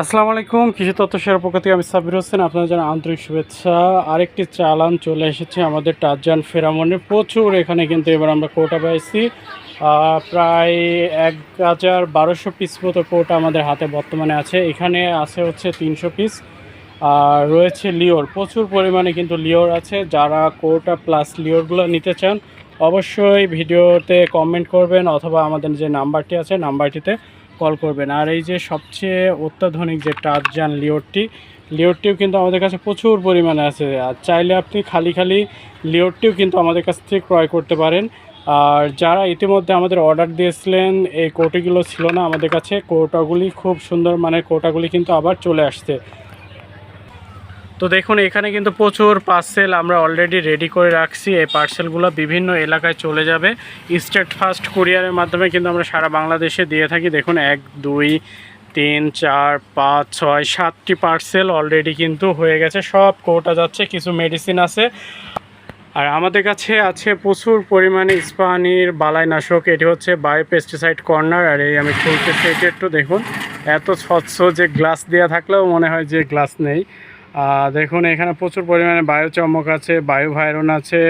আসসালামু আলাইকুম, কৃষি তত্ত্ব সেরা পক্ষ থেকে আমি সাবির হোসেন, আপনাদের জানা আন্তরিক শুভেচ্ছা। আরেকটি চালান চলে এসেছে আমাদের টারজান ফেরামনে প্রচুর এখানে কিন্তু এবার আমরা কোটা পাইছি। প্রায় এক হাজার বারোশো পিস মতো কোটা আমাদের হাতে বর্তমানে আছে। এখানে আছে হচ্ছে তিনশো পিস আর রয়েছে লিওর। প্রচুর পরিমাণে কিন্তু লিওর আছে। যারা কোটা প্লাস লিওরগুলো নিতে চান, অবশ্যই ভিডিওতে কমেন্ট করবেন অথবা আমাদের যে নাম্বারটি আছে, নাম্বারটিতে কল করবেন। আর এই যে সবচেয়ে অত্যাধুনিক যে টার্জান লিওরটি লিওরটিও কিন্তু আমাদের কাছে প্রচুর পরিমাণে আছে। আর চাইলে আপনি খালি খালি লিওরটিও কিন্তু আমাদের কাছ থেকে ক্রয় করতে পারেন। আর যারা ইতিমধ্যে আমাদের অর্ডার দিয়েছিলেন, এই কোটিগুলো ছিল না আমাদের কাছে। কোটাগুলি খুব সুন্দর মানে কোটাগুলি কিন্তু আবার চলে আসছে। তো দেখুন, এখানে কিন্তু প্রচুর পার্সেল আমরা অলরেডি রেডি করে রাখছি। এই পার্সেলগুলো বিভিন্ন এলাকায় চলে যাবে। স্টেট ফার্স্ট কুরিয়ারের মাধ্যমে কিন্তু আমরা সারা বাংলাদেশে দিয়ে থাকি। দেখুন, এক, দুই, তিন, চার, পাঁচ, ছয়, সাতটি পার্সেল অলরেডি কিন্তু হয়ে গেছে। সব কোটা যাচ্ছে, কিছু মেডিসিন আছে। আর আমাদের কাছে আছে প্রচুর পরিমাণে ইস্পাহানির বালাইনাশক। এটি হচ্ছে বায়ো পেস্টিসাইড কর্নার আর এই আমি খুলতেছি, এটি একটু দেখুন। এত স্বচ্ছ যে গ্লাস দেওয়া থাকলেও মনে হয় যে গ্লাস নেই। দেখুন, এখানে প্রচুর পরিমাণে বায়ো চমক আছে, বায়ো ভাইরন আছে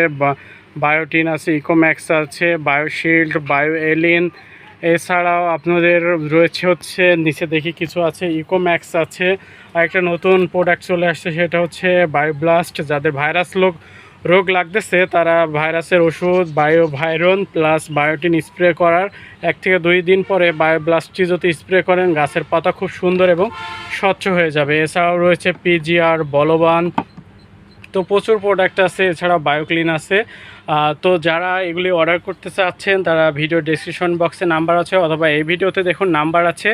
বায়োটিন আছে, ইকোম্যাক্স আছে বায়োশিল্ড বায়ো এলিন এছাড়াও আপনাদের রয়েছে হচ্ছে, নিচে দেখি কিছু আছে, ইকোম্যাক্স আছে। আর একটা নতুন প্রোডাক্ট চলে আসছে, সেটা হচ্ছে বায়োব্লাস্ট যাদের ভাইরাস লোক রোগ লাগতেছে, তারা ভাইরাসের ওষুধ bio viron plus biotin spray করার এক থেকে দুই দিন পরে বায়োব্লাস্টটি যদি স্প্রে করেন, গাছের পাতা খুব সুন্দর এবং স্বচ্ছ হয়ে যাবে। এছাড়াও রয়েছে পিজিআর বলবান। তো প্রচুর প্রোডাক্ট আছে এছাড়া বায়োক্লিন আছে। তো যারা এগুলি অর্ডার করতে চাচ্ছেন, তারা ভিডিও ডেসক্রিপশন বক্সে নাম্বার আছে, অথবা এই ভিডিওতে দেখুন নাম্বার আছে।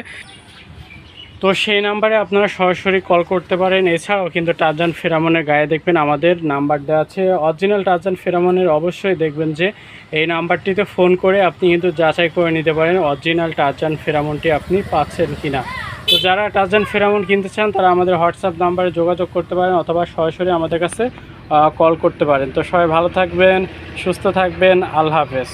তো সেই নাম্বারে আপনারা সরাসরি কল করতে পারেন। এছাড়াও কিন্তু টারজান ফেরামনের গায়ে দেখবেন আমাদের নাম্বার দেওয়া আছে। অরিজিনাল টারজান ফেরামনের অবশ্যই দেখবেন যে এই নাম্বারটিতে ফোন করে আপনি কিন্তু যাচাই করে নিতে পারেন অরিজিনাল টারজান ফেরামনটি আপনি পাচ্ছেন কিনা। তো যারা টারজান ফেরামন কিনতে চান, তারা আমাদের হোয়াটসঅ্যাপ নাম্বারে যোগাযোগ করতে পারেন অথবা সরাসরি আমাদের কাছে কল করতে পারেন। তো সবাই ভালো থাকবেন, সুস্থ থাকবেন, আল্লাহ হাফেজ।